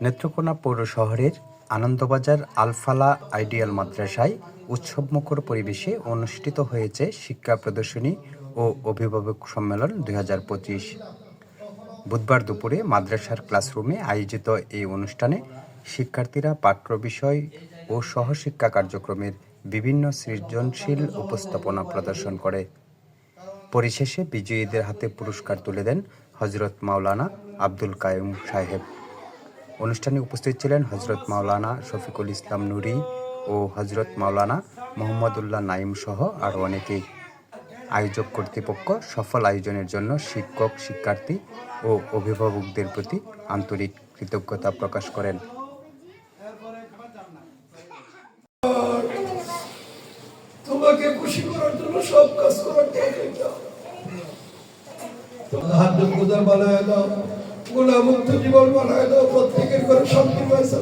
নেত্রকোনা পৌর শহরের Anandabazar Al Falah ideal মাদ্রাসায় উৎসবমুখর পরিবেশে অনুষ্ঠিত হয়েছে শিক্ষা প্রদর্শনী ও অভিভাবক সম্মেলন দুই হাজার পঁচিশ। বুধবার দুপুরে মাদ্রাসার ক্লাসরুমে আয়োজিত এই অনুষ্ঠানে শিক্ষার্থীরা পাঠ্য বিষয় ও সহশিক্ষা কার্যক্রমের বিভিন্ন সৃজনশীল উপস্থাপনা প্রদর্শন করে। পরিশেষে বিজয়ীদের হাতে পুরস্কার তুলে দেন হজরত মাওলানা আব্দুল কায়ুম সাহেব। অনুষ্ঠানে উপস্থিত ছিলেন হজরত মাওলানা শফিকুল ইসলাম নুরি ও হজরত মাওলানা মোহাম্মদুল্লাহ নাইম সহ আরও অনেকেই। আয়োজক কর্তৃপক্ষ সফল আয়োজনের জন্য শিক্ষক, শিক্ষার্থী ও অভিভাবকদের প্রতি আন্তরিক কৃতজ্ঞতা প্রকাশ করেন। তোমাকে খুশি করার জন্য সব কাজ করার হাত বলা গোলা মুক্ত জীবন বলা দাও। প্রত্যেকের করে শান্তি পাইছে